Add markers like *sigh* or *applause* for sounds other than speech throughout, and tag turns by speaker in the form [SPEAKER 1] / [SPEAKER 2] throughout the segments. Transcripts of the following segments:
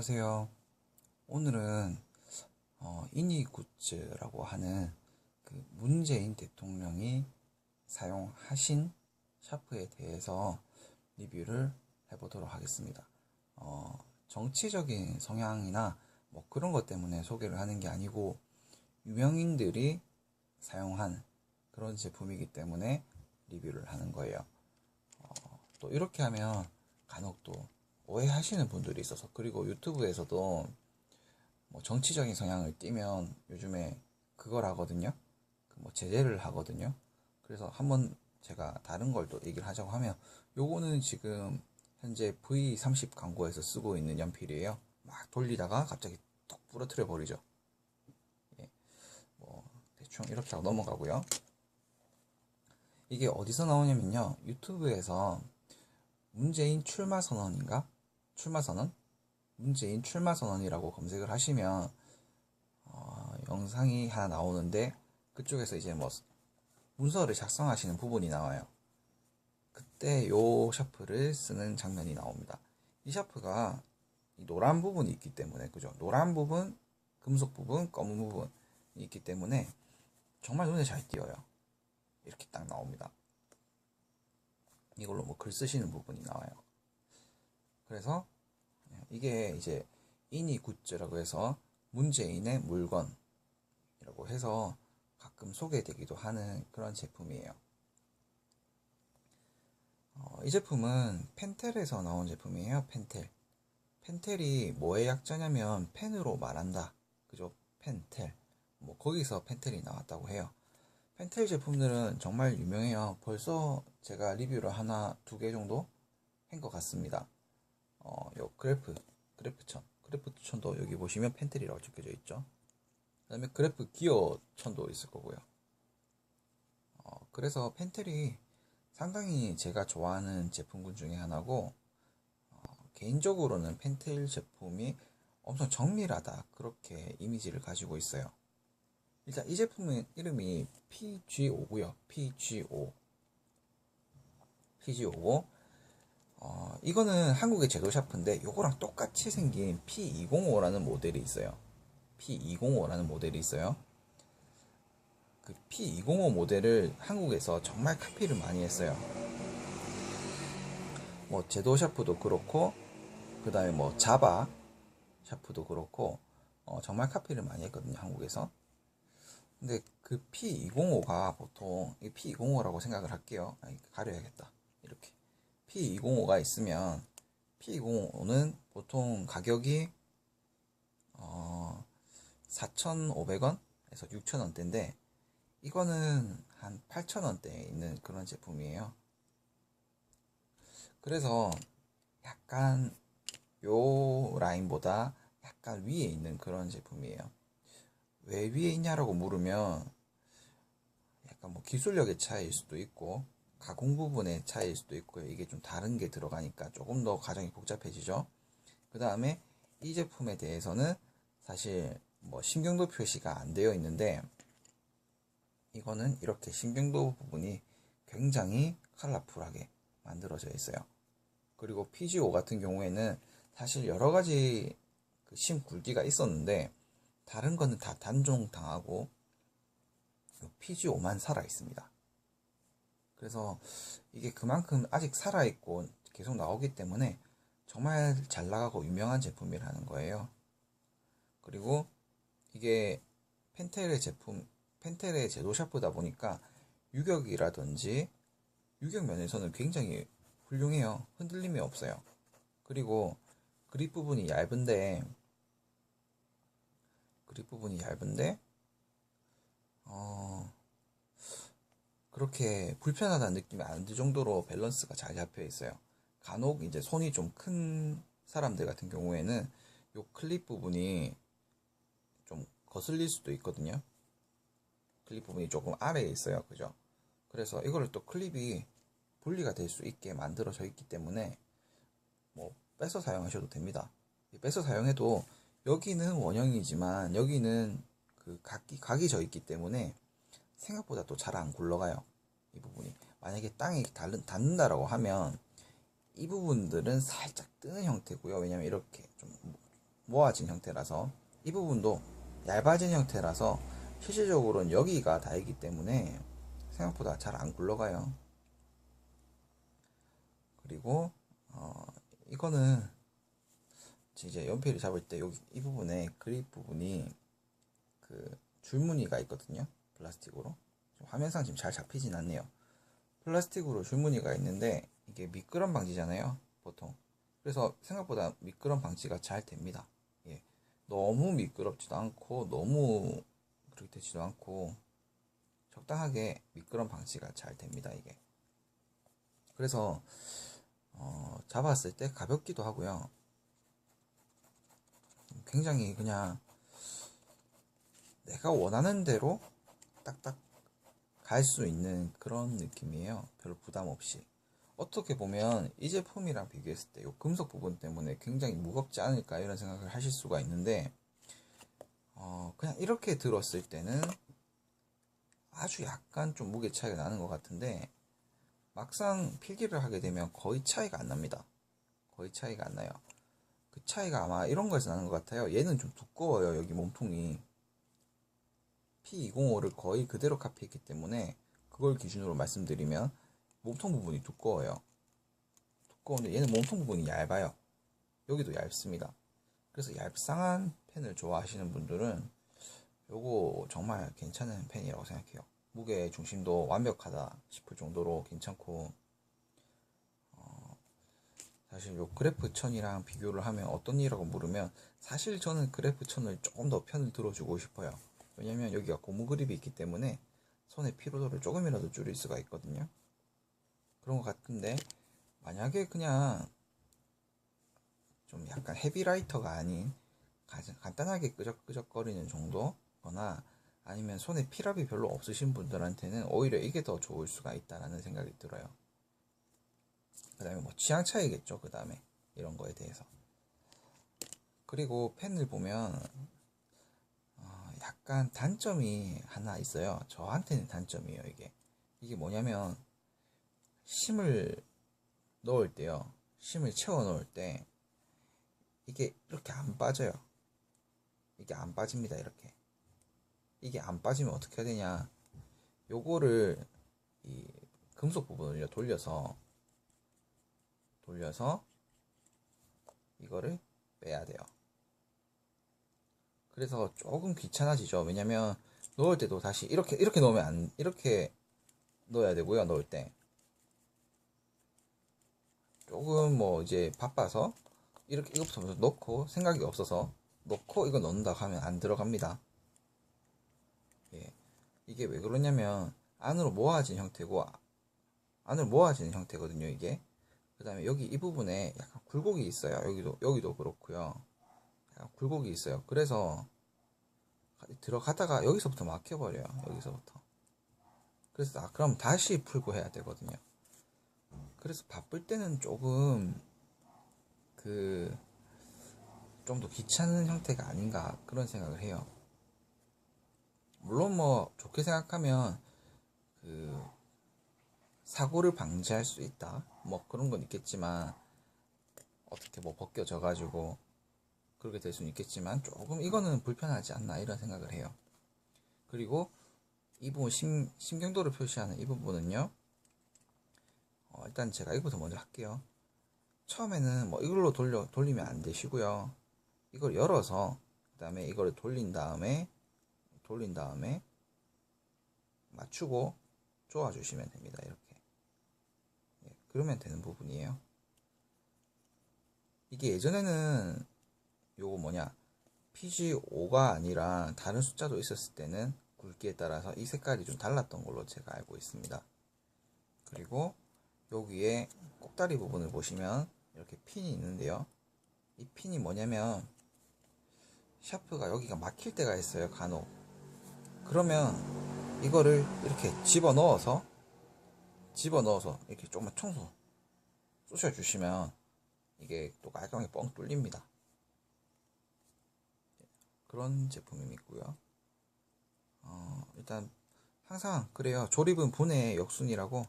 [SPEAKER 1] 안녕하세요. 오늘은 어, 이니굿즈라고 하는 그 문재인 대통령이 사용하신 샤프에 대해서 리뷰를 해보도록 하겠습니다. 어, 정치적인 성향이나 뭐 그런 것 때문에 소개를 하는 게 아니고 유명인들이 사용한 그런 제품이기 때문에 리뷰를 하는 거예요. 어, 또 이렇게 하면 간혹 또 오해하시는 분들이 있어서 그리고 유튜브에서도 뭐 정치적인 성향을 띠면 요즘에 그걸 하거든요. 그뭐 제재를 하거든요. 그래서 한번 제가 다른 걸 또 얘기를 하자고 하면 요거는 지금 현재 V30 광고에서 쓰고 있는 연필이에요. 막 돌리다가 갑자기 톡 부러뜨려 버리죠. 예. 뭐 대충 이렇게 하고 넘어가고요. 이게 어디서 나오냐면요. 유튜브에서 문재인 출마 선언인가? 출마 선언? 문재인 출마 선언이라고 검색을 하시면 어, 영상이 하나 나오는데 그쪽에서 이제 뭐 문서를 작성하시는 부분이 나와요. 그때 요 샤프를 쓰는 장면이 나옵니다. 이 샤프가 이 노란 부분이 있기 때문에 그죠? 노란 부분, 금속 부분, 검은 부분이 있기 때문에 정말 눈에 잘 띄어요. 이렇게 딱 나옵니다. 이걸로 뭐 글 쓰시는 부분이 나와요. 그래서 이게 이제 이니 굿즈라고 해서 문재인의 물건이라고 해서 가끔 소개되기도 하는 그런 제품이에요. 어, 이 제품은 펜텔에서 나온 제품이에요. 펜텔. 펜텔이 뭐의 약자냐면 펜으로 말한다. 그죠? 펜텔. 뭐 거기서 펜텔이 나왔다고 해요. 펜텔 제품들은 정말 유명해요. 벌써 제가 리뷰를 하나, 두 개 정도 한 것 같습니다. 어, 요 그래프, 그래프천. 그래프천도 여기 보시면 펜텔이라고 적혀져 있죠. 그 다음에 그래프 기어천도 있을 거고요. 어, 그래서 펜텔이 상당히 제가 좋아하는 제품군 중에 하나고, 어, 개인적으로는 펜텔 제품이 엄청 정밀하다. 그렇게 이미지를 가지고 있어요. 일단 이 제품의 이름이 PG5고요. PG5. PG5고, 어, 이거는 한국의 제도 샤프인데 요거랑 똑같이 생긴 P205라는 모델이 있어요. P205라는 모델이 있어요. 그 P205 모델을 한국에서 정말 카피를 많이 했어요. 뭐 제도 샤프도 그렇고 그 다음에 뭐 자바 샤프도 그렇고 어, 정말 카피를 많이 했거든요 한국에서. 근데 그 P205가 보통 P205라고 생각을 할게요. 아, 가려야겠다. 이렇게. P205가 있으면 P205는 보통 가격이 어 4,500원에서 6,000원대인데 이거는 한 8,000원대에 있는 그런 제품이에요. 그래서 약간 요 라인보다 약간 위에 있는 그런 제품이에요. 왜 위에 있냐라고 물으면 약간 뭐 기술력의 차이일 수도 있고 가공 부분의 차이일 수도 있고요. 이게 좀 다른 게 들어가니까 조금 더 과정이 복잡해지죠. 그 다음에 이 제품에 대해서는 사실 뭐 신경도 표시가 안 되어 있는데 이거는 이렇게 신경도 부분이 굉장히 컬러풀하게 만들어져 있어요. 그리고 PGO 같은 경우에는 사실 여러 가지 그 심 굵기가 있었는데 다른 거는 다 단종 당하고 PGO만 살아 있습니다. 그래서 이게 그만큼 아직 살아있고 계속 나오기 때문에 정말 잘 나가고 유명한 제품이라는 거예요. 그리고 이게 펜텔의 제품, 펜텔의 제도 샤프다 보니까 유격이라든지 유격 면에서는 굉장히 훌륭해요. 흔들림이 없어요. 그리고 그립 부분이 얇은데 그립 부분이 얇은데 어 그렇게 불편하다는 느낌이 안 들 정도로 밸런스가 잘 잡혀 있어요. 간혹 이제 손이 좀 큰 사람들 같은 경우에는 요 클립 부분이 좀 거슬릴 수도 있거든요. 클립 부분이 조금 아래에 있어요. 그죠? 그래서 이거를 또 클립이 분리가 될 수 있게 만들어져 있기 때문에 뭐 빼서 사용하셔도 됩니다. 빼서 사용해도 여기는 원형이지만 여기는 그 각이 각이 져 있기 때문에 생각보다 또 잘 안 굴러가요. 이 부분이. 만약에 땅이 닿는다라고 하면 이 부분들은 살짝 뜨는 형태고요. 왜냐면 이렇게 좀 모아진 형태라서 이 부분도 얇아진 형태라서 실질적으로는 여기가 다이기 때문에 생각보다 잘 안 굴러가요. 그리고 어, 이거는 이제 연필을 잡을 때 여기 이 부분에 그립 부분이 그 줄무늬가 있거든요. 플라스틱으로. 화면상 지금 잘 잡히진 않네요. 플라스틱으로 줄무늬가 있는데 이게 미끄럼 방지잖아요. 보통. 그래서 생각보다 미끄럼 방지가 잘 됩니다. 예. 너무 미끄럽지도 않고 너무 그렇게 되지도 않고 적당하게 미끄럼 방지가 잘 됩니다. 이게. 그래서 어, 잡았을 때 가볍기도 하고요. 굉장히 그냥 내가 원하는 대로 딱딱 갈 수 있는 그런 느낌이에요. 별로 부담 없이. 어떻게 보면 이 제품이랑 비교했을 때 이 금속 부분 때문에 굉장히 무겁지 않을까 이런 생각을 하실 수가 있는데 어, 그냥 이렇게 들었을 때는 아주 약간 좀 무게 차이가 나는 것 같은데 막상 필기를 하게 되면 거의 차이가 안 납니다. 거의 차이가 안 나요. 그 차이가 아마 이런 거에서 나는 것 같아요. 얘는 좀 두꺼워요. 여기 몸통이. P205를 거의 그대로 카피했기 때문에 그걸 기준으로 말씀드리면 몸통 부분이 두꺼워요. 두꺼운데 얘는 몸통 부분이 얇아요. 여기도 얇습니다. 그래서 얇상한 펜을 좋아하시는 분들은 요거 정말 괜찮은 펜이라고 생각해요. 무게 중심도 완벽하다 싶을 정도로 괜찮고 어, 사실 요 그래프 천이랑 비교를 하면 어떤 일이라고 물으면 사실 저는 그래프 천을 조금 더 편을 들어주고 싶어요. 왜냐면 여기가 고무 그립이 있기 때문에 손의 피로도를 조금이라도 줄일 수가 있거든요. 그런 것 같은데 만약에 그냥 좀 약간 헤비라이터가 아닌 간단하게 끄적끄적거리는 정도거나 아니면 손에 피랍이 별로 없으신 분들한테는 오히려 이게 더 좋을 수가 있다라는 생각이 들어요. 그 다음에 뭐 취향 차이겠죠. 그 다음에 이런 거에 대해서. 그리고 펜을 보면 어, 약간 단점이 하나 있어요. 저한테는 단점이에요. 이게 이게 뭐냐면 심을 넣을 때요. 심을 채워 넣을 때 이게 이렇게 안 빠져요. 이게 안 빠집니다. 이렇게. 이게 안 빠지면 어떻게 해야 되냐. 요거를 이 금속 부분을 돌려서 돌려서 이거를 빼야 돼요. 그래서 조금 귀찮아지죠. 왜냐면 넣을 때도 다시 이렇게 이렇게 넣으면 안 이렇게 넣어야 되고요. 넣을 때 조금 뭐 이제 바빠서 이렇게 이것부터 넣고 생각이 없어서 넣고 이거 넣는다 하면 안 들어갑니다. 예. 이게 왜 그러냐면 안으로 모아진 형태고 안으로 모아지는 형태거든요, 이게. 그 다음에 여기 이 부분에 약간 굴곡이 있어요. 여기도 여기도 그렇고요. 약간 굴곡이 있어요. 그래서 들어가다가 여기서부터 막혀 버려요. 여기서부터. 그래서 아, 그럼 다시 풀고 해야 되거든요. 그래서 바쁠 때는 조금 그 좀 더 귀찮은 형태가 아닌가 그런 생각을 해요. 물론 뭐 좋게 생각하면 그 사고를 방지할 수 있다. 뭐 그런 건 있겠지만 어떻게 뭐 벗겨져 가지고 그렇게 될 수는 있겠지만 조금 이거는 불편하지 않나 이런 생각을 해요. 그리고 이 부분 심, 심경도를 표시하는 이 부분은요. 어, 일단 제가 이거부터 먼저 할게요. 처음에는 뭐 이걸로 돌려 돌리면 안 되시고요. 이걸 열어서 그 다음에 이거를 돌린 다음에 돌린 다음에 맞추고 쪼아 주시면 됩니다. 이렇게. 예, 그러면 되는 부분이에요. 이게 예전에는 요거 뭐냐 PG5가 아니라 다른 숫자도 있었을 때는 굵기에 따라서 이 색깔이 좀 달랐던 걸로 제가 알고 있습니다. 그리고 여기에 꼭다리 부분을 보시면 이렇게 핀이 있는데요. 이 핀이 뭐냐면 샤프가 여기가 막힐 때가 있어요. 간혹. 그러면 이거를 이렇게 집어 넣어서 집어 넣어서 이렇게 조금만 청소 쑤셔 주시면 이게 또 깔끔하게 뻥 뚫립니다. 그런 제품이 있고요. 어, 일단 항상 그래요. 조립은 분해 역순이라고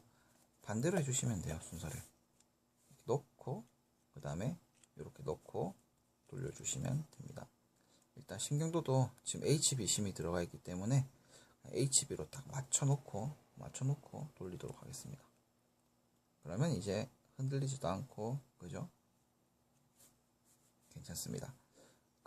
[SPEAKER 1] 반대로 해주시면 돼요. 순서를 이렇게 넣고 그 다음에 이렇게 넣고 돌려주시면 됩니다. 일단 신경도도 지금 HB 심이 들어가 있기 때문에 HB로 딱 맞춰놓고 맞춰놓고 돌리도록 하겠습니다. 그러면 이제 흔들리지도 않고 그죠? 괜찮습니다.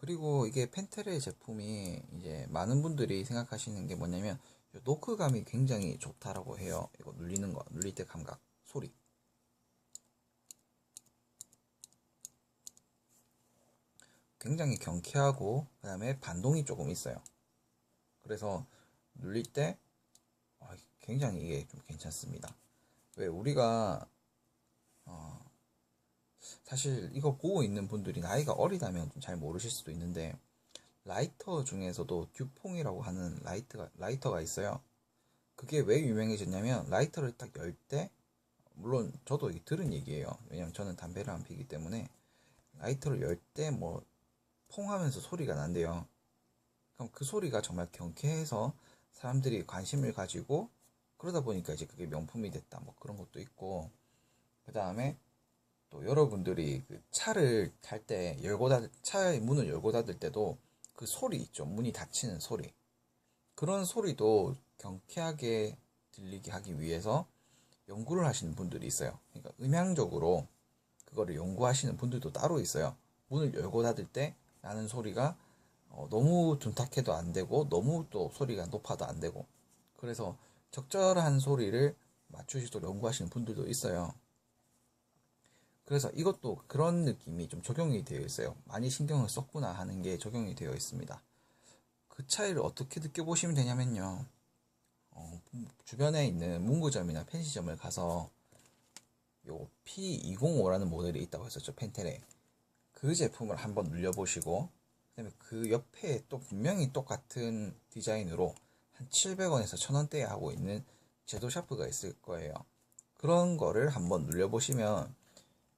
[SPEAKER 1] 그리고 이게 펜테레 제품이 이제 많은 분들이 생각하시는 게 뭐냐면 노크감이 굉장히 좋다라고 해요. 이거 눌리는 거, 눌릴 때 감각, 소리. 굉장히 경쾌하고 그 다음에 반동이 조금 있어요. 그래서 눌릴 때 아, 굉장히 이게 좀 괜찮습니다. 왜 우리가 어, 사실 이거 보고 있는 분들이 나이가 어리다면 좀 잘 모르실 수도 있는데 라이터 중에서도 듀퐁이라고 하는 라이트가 라이터가 있어요. 그게 왜 유명해졌냐면 라이터를 딱 열 때 물론 저도 들은 얘기예요. 왜냐면 저는 담배를 안 피기 때문에 라이터를 열 때 뭐 퐁하면서 소리가 난대요. 그럼 그 소리가 정말 경쾌해서 사람들이 관심을 가지고 그러다 보니까 이제 그게 명품이 됐다 뭐 그런 것도 있고 그 다음에 또 여러분들이 그 차를 탈 때 열고 닫을 차의 문을 열고 닫을 때도 그 소리 있죠. 문이 닫히는 소리. 그런 소리도 경쾌하게 들리게 하기 위해서 연구를 하시는 분들이 있어요. 그러니까 음향적으로 그거를 연구하시는 분들도 따로 있어요. 문을 열고 닫을 때 나는 소리가 어, 너무 둔탁해도 안 되고 너무 또 소리가 높아도 안 되고 그래서 적절한 소리를 맞추시도록 연구하시는 분들도 있어요. 그래서 이것도 그런 느낌이 좀 적용이 되어 있어요. 많이 신경을 썼구나 하는 게 적용이 되어 있습니다. 그 차이를 어떻게 느껴보시면 되냐면요. 어, 주변에 있는 문구점이나 펜시점을 가서 요 P205라는 모델이 있다고 했었죠. 펜텔에. 그 제품을 한번 눌려보시고 그다음에 그 옆에 또 분명히 똑같은 디자인으로 한 700원에서 1000원대에 하고 있는 제도 샤프가 있을 거예요. 그런 거를 한번 눌려보시면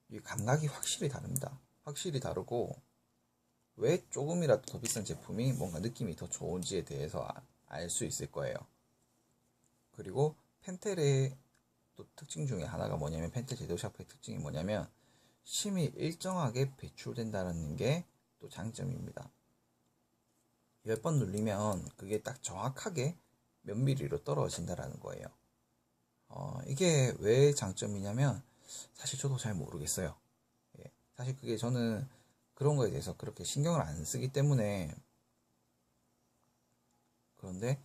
[SPEAKER 1] 이 감각이 확실히 다릅니다. 확실히 다르고 왜 조금이라도 더 비싼 제품이 뭔가 느낌이 더 좋은지에 대해서 알 수 있을 거예요. 그리고 펜텔의 또 특징 중에 하나가 뭐냐면 펜텔 제도 샤프의 특징이 뭐냐면 심이 일정하게 배출된다는 게 또 장점입니다. 10번 눌리면 그게 딱 정확하게 몇 미리로 떨어진다라는 거예요. 어, 이게 왜 장점이냐면 사실 저도 잘 모르겠어요. 예, 사실 그게 저는 그런 거에 대해서 그렇게 신경을 안 쓰기 때문에 그런데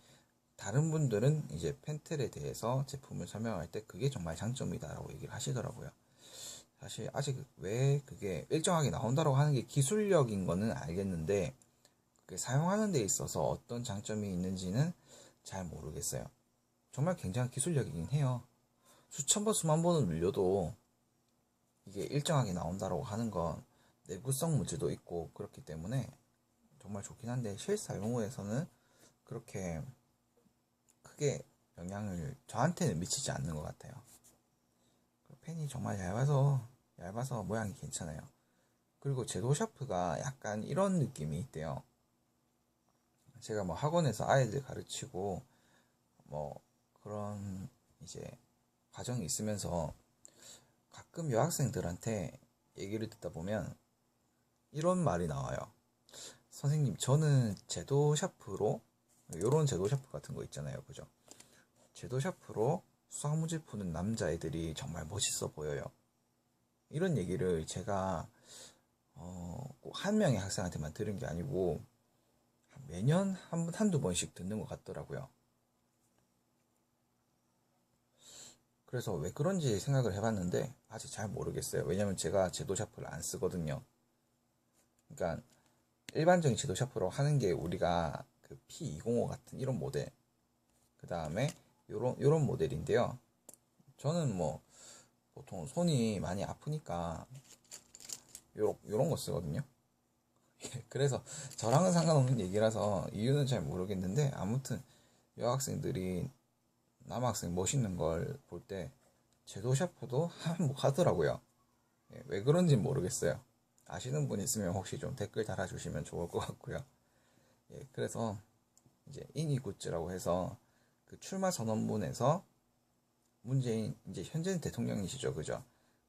[SPEAKER 1] 다른 분들은 이제 펜텔에 대해서 제품을 설명할 때 그게 정말 장점이다라고 얘기를 하시더라고요. 사실 아직 왜 그게 일정하게 나온다고 하는 게 기술력인 거는 알겠는데 그게 사용하는 데 있어서 어떤 장점이 있는지는 잘 모르겠어요. 정말 굉장한 기술력이긴 해요. 수천 번, 수만 번을 눌려도 이게 일정하게 나온다고 하는 건 내구성 문제도 있고 그렇기 때문에 정말 좋긴 한데 실사용 후에서는 그렇게 크게 영향을 저한테는 미치지 않는 것 같아요. 펜이 정말 얇아서 얇아서 모양이 괜찮아요. 그리고 제도 샤프가 약간 이런 느낌이 있대요. 제가 뭐 학원에서 아이들 가르치고 뭐 그런 이제 과정이 있으면서 가끔 여학생들한테 얘기를 듣다 보면 이런 말이 나와요. 선생님, 저는 제도 샤프로, 요런 제도 샤프 같은 거 있잖아요. 그죠? 제도 샤프로 수학 문제 푸는 남자애들이 정말 멋있어 보여요. 이런 얘기를 제가 어, 꼭한 명의 학생한테만 들은 게 아니고 매년 한, 한두 번씩 듣는 것 같더라고요. 그래서 왜 그런지 생각을 해봤는데 아직 잘 모르겠어요. 왜냐면 제가 제도 샤프를 안 쓰거든요. 그러니까 일반적인 제도 샤프로 하는 게 우리가 그 P205 같은 이런 모델 그 다음에 요런 요런 모델인데요. 저는 뭐 보통 손이 많이 아프니까 요런, 요런 거 쓰거든요. *laughs* 그래서 저랑은 상관없는 얘기라서 이유는 잘 모르겠는데 아무튼 여학생들이 남학생 멋있는 걸 볼 때 제도 샤프도 *laughs* 한몫 하더라고요. 예, 왜 그런지 모르겠어요. 아시는 분 있으면 혹시 좀 댓글 달아주시면 좋을 것 같고요. 예, 그래서 이제 이니 굿즈라고 해서 그 출마 선언문에서 문재인 이제 현재 대통령이시죠, 그죠?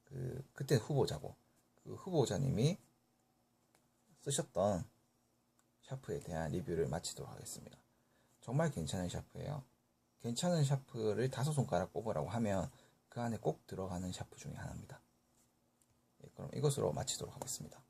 [SPEAKER 1] 그 그때 후보자고 그 후보자님이 쓰셨던 샤프에 대한 리뷰를 마치도록 하겠습니다. 정말 괜찮은 샤프예요. 괜찮은 샤프를 다섯 손가락 꼽으라고 하면 그 안에 꼭 들어가는 샤프 중에 하나입니다. 예, 그럼 이것으로 마치도록 하겠습니다.